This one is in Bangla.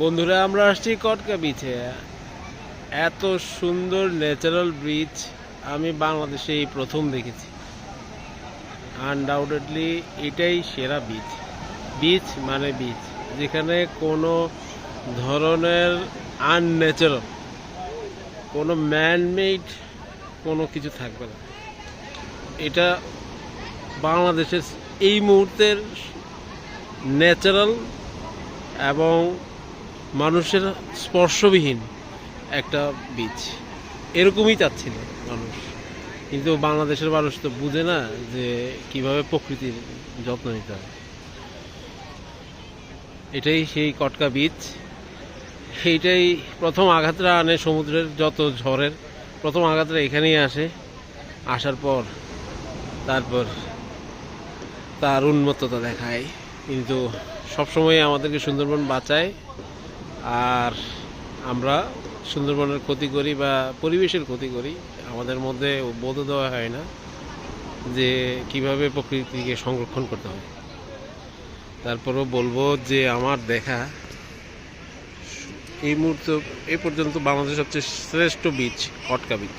বন্ধুরা, আমরা আসছি কটকা বিচে এত সুন্দর ন্যাচারাল ব্রিজ আমি বাংলাদেশে এই প্রথম দেখেছি। আনডাউটেডলি এটাই সেরা বিচ বিচ মানে বিচ যেখানে কোনো ধরনের আনন্যাচারাল কোনো ম্যানমেড কোনো কিছু থাকবে না। এটা বাংলাদেশের এই মুহূর্তের ন্যাচারাল এবং মানুষের স্পর্শবিহীন একটা বীজ। এরকমই চাচ্ছিল মানুষ। কিন্তু বাংলাদেশের মানুষ তো বুঝে না যে কীভাবে প্রকৃতির যত্ন নিতে হয়। এটাই সেই কটকা বীজ। সেইটাই প্রথম আঘাতটা আনে সমুদ্রের যত ঝড়ের। প্রথম আঘাতটা এখানেই আসে। আসার পর তারপর তার উন্মত্ততা দেখায়। কিন্তু সবসময় আমাদেরকে সুন্দরবন বাঁচায়। আর আমরা সুন্দরবনের ক্ষতি করি বা পরিবেশের ক্ষতি করি, আমাদের মধ্যে বোধ দেওয়া হয় না যে কীভাবে প্রকৃতিকে সংরক্ষণ করতে হবে। তারপরও বলব যে আমার দেখা এই মুহূর্তে এ পর্যন্ত বাংলাদেশের সবচেয়ে শ্রেষ্ঠ বীজ কটকা বীচ।